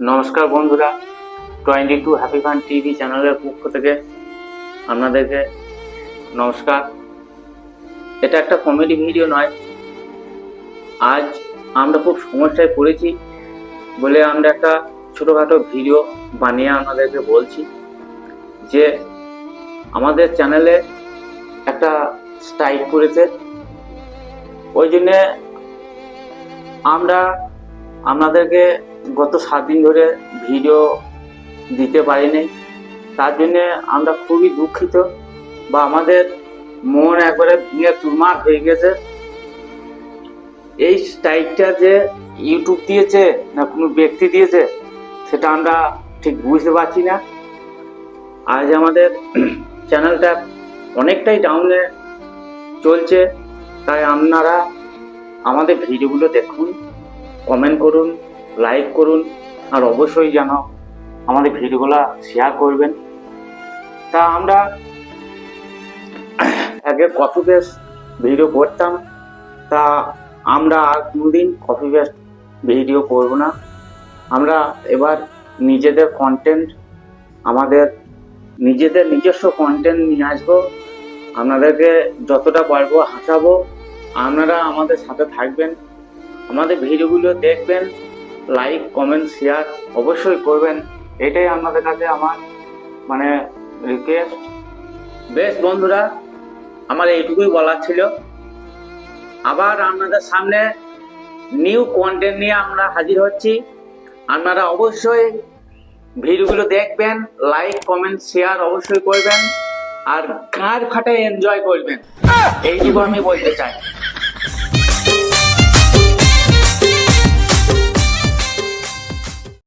নমস্কার বন্ধুরা, twenty two happy fun TV চ্যানেলের পক্ষ থেকে আপনাদেরকে নমস্কার। এটা একটা কমেডি ভিডিও নয়। আজ আমরা খুব সমস্যায় পড়েছি বলে আমরা একটা ছোটোখাটো ভিডিও বানিয়ে আপনাদেরকে বলছি, যে আমাদের চ্যানেলে একটা স্ট্রাইক করেছে। ওই জন্যে আমরা আপনাদেরকে গত সাত দিন ধরে ভিডিও দিতে পারিনি। তার জন্যে আমরা খুবই দুঃখিত বা আমাদের মন একবারে ভেঙে চুরমার হয়ে গেছে। এই স্ট্রাইকটা যে ইউটিউব দিয়েছে না কোনো ব্যক্তি দিয়েছে, সেটা আমরা ঠিক বুঝতে পারছি না। আজ আমাদের চ্যানেলটা অনেকটাই ডাউনে চলছে, তাই আপনারা আমাদের ভিডিওগুলো দেখুন কমেন্ট করুন লাইক করুন আর অবশ্যই যেন আমাদের ভিডিওগুলো শেয়ার করবেন। তা আমরা আগে কপি পেস্ট ভিডিও করতাম। তা আমরা আর কোনোদিন কফি পেস্ট ভিডিও করব না। আমরা এবার নিজেদের কন্টেন্ট আমাদের নিজেদের নিজস্ব কন্টেন্ট নিয়ে আসব। আপনাদেরকে যতটা পারব হাসাবো। আপনারা আমাদের সাথে থাকবেন। আমাদের ভিডিওগুলো দেখবেন। লাইক কমেন্ট শেয়ার অবশ্যই করবেন। এটাই আপনাদের কাছে আমার মানে রিকোয়েস্ট বেশ বন্ধুরা, আমার এইটুকুই বলার ছিল। আবার আপনাদের সামনে নিউ কন্টেন্ট নিয়ে আমরা হাজির হচ্ছি। আপনারা অবশ্যই ভিডিওগুলো দেখবেন লাইক কমেন্ট শেয়ার অবশ্যই করবেন। আর গাঁর ফাটায় এনজয় করবেন? এইটুকু আমি বলতে চাই।